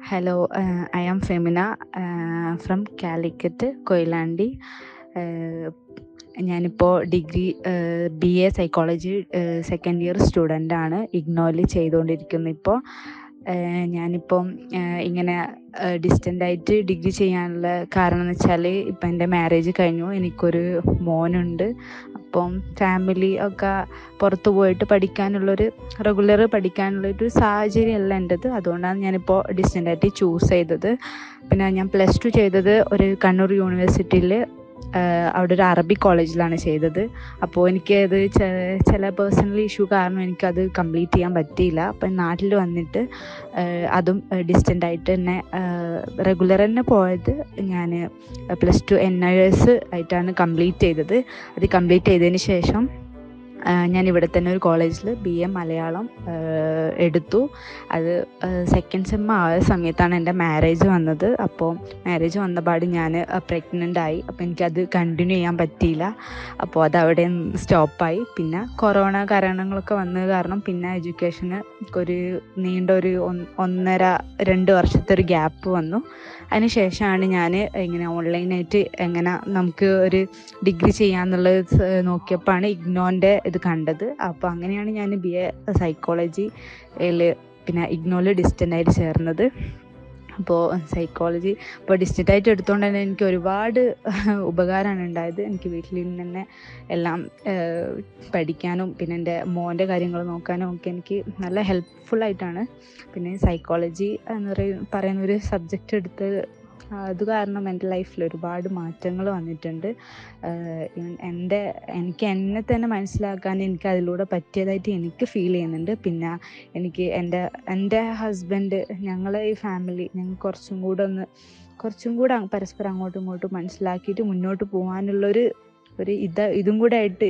Hello, I am Femina from Calicut Koyilandy ഞാനിപ്പോൾ degree B A psychology second year student ആണ്. ഇഗ്നോയിൽ ചെയ്തുകൊണ്ടിരിക്കുന്നു ഇപ്പോൾ ഞാനിപ്പം ഇങ്ങനെ ഡിസ്റ്റന്റ് ആയിട്ട് ഡിഗ്രി ചെയ്യാനുള്ള കാരണം എന്ന് വെച്ചാൽ ഇപ്പം എന്റെ മാരേജ് കഴിഞ്ഞു. എനിക്കൊരു മോനുണ്ട്. അപ്പം ഫാമിലി ഒക്കെ പുറത്തു പോയിട്ട് പഠിക്കാനുള്ളൊരു റെഗുലർ പഠിക്കാനുള്ളൊരു സാഹചര്യമല്ല എന്റെത്. അതുകൊണ്ടാണ് ഞാനിപ്പോൾ ഡിസ്റ്റന്റ് ആയിട്ട് ചൂസ് ചെയ്തത്. പിന്നെ ഞാൻ പ്ലസ് ടു ചെയ്തത് ഒരു കണ്ണൂർ യൂണിവേഴ്സിറ്റിയിൽ അവിടെ ഒരു അറബി കോളേജിലാണ് ചെയ്തത്. അപ്പോൾ എനിക്ക് അത് ചില പേഴ്സണൽ ഇഷ്യൂ കാരണം എനിക്കത് കംപ്ലീറ്റ് ചെയ്യാൻ പറ്റിയില്ല. അപ്പം നാട്ടിൽ വന്നിട്ട് അതും ഡിസ്റ്റന്റ് ആയിട്ട് തന്നെ റെഗുലർ തന്നെ പോയത് ഞാൻ plus two N I S ആയിട്ടാണ് കംപ്ലീറ്റ് ചെയ്തത്. അത് കംപ്ലീറ്റ് ചെയ്തതിന് ശേഷം ഞാൻ ഇവിടെ തന്നെ ഒരു കോളേജിൽ ബി എ മലയാളം എടുത്തു. അത് സെക്കൻഡ് സെം ആയ സമയത്താണ് എന്റെ മാരേജ് വന്നത്. അപ്പോൾ മാരേജ് വന്നപാട് ഞാൻ പ്രഗ്നന്റ് ആയി. അപ്പോൾ എനിക്കത് കണ്ടിന്യൂ ചെയ്യാൻ പറ്റിയില്ല. അപ്പോൾ അത് അവിടെ സ്റ്റോപ്പായി പിന്നെ കൊറോണ കാരണങ്ങളൊക്കെ വന്നത് കാരണം പിന്നെ എഡ്യൂക്കേഷന് ഒരു നീണ്ട ഒരു ഒന്നര രണ്ട് വർഷത്തെ ഒരു ഗ്യാപ്പ് വന്നു. അതിന് ശേഷമാണ് ഞാൻ ഇങ്ങനെ ഓൺലൈനായിട്ട് എങ്ങനെ നമുക്ക് ഒരു ഡിഗ്രി ചെയ്യാന്നുള്ളത് നോക്കിയപ്പോഴാണ് ഇഗ്നോന്റെ ഇത് കണ്ടത്. അപ്പോൾ അങ്ങനെയാണ് ഞാൻ ബി എ സൈക്കോളജിയിൽ പിന്നെ ഇഗ്നോയിൽ ഡിസ്റ്റന്റ് ആയിട്ട് ചേർന്നത്. അപ്പോൾ സൈക്കോളജി ഇപ്പോൾ ഡിസ്റ്റന്റ് ആയിട്ട് എടുത്തുകൊണ്ട് തന്നെ എനിക്ക് ഒരുപാട് ഉപകാരമാണ് ഉണ്ടായത്. എനിക്ക് വീട്ടിൽ നിന്ന് തന്നെ എല്ലാം പഠിക്കാനും പിന്നെ എന്റെ മോന്റെ കാര്യങ്ങൾ നോക്കാനും ഒക്കെ എനിക്ക് നല്ല ഹെൽപ്ഫുള്ളായിട്ടാണ് പിന്നെ സൈക്കോളജി എന്ന് പറയുന്ന ഒരു സബ്ജക്റ്റ് എടുത്ത് അത് കാരണം എന്റെ ലൈഫിൽ ഒരുപാട് മാറ്റങ്ങൾ വന്നിട്ടുണ്ട്. എന്റെ എനിക്ക് എന്നെ തന്നെ മനസ്സിലാക്കാൻ എനിക്ക് അതിലൂടെ പറ്റിയതായിട്ട് എനിക്ക് ഫീൽ ചെയ്യുന്നുണ്ട്. പിന്നെ എനിക്ക് എന്റെ എന്റെ ഹസ്ബൻഡ് ഞങ്ങളെ ഈ ഫാമിലി ഞങ്ങൾ കുറച്ചും കൂടെ ഒന്ന് കുറച്ചും കൂടെ പരസ്പരം അങ്ങോട്ടും ഇങ്ങോട്ടും മനസ്സിലാക്കിയിട്ട് മുന്നോട്ട് പോകാനുള്ളൊരു ഒരു ഇത് ഇതും കൂടെ ആയിട്ട്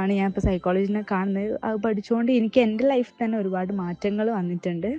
ആണ് ഞാൻ ഇപ്പോൾ സൈക്കോളജിനെ കാണുന്നത്. അത് പഠിച്ചുകൊണ്ട് എനിക്ക് എന്റെ ലൈഫിൽ തന്നെ ഒരുപാട് മാറ്റങ്ങൾ വന്നിട്ടുണ്ട്.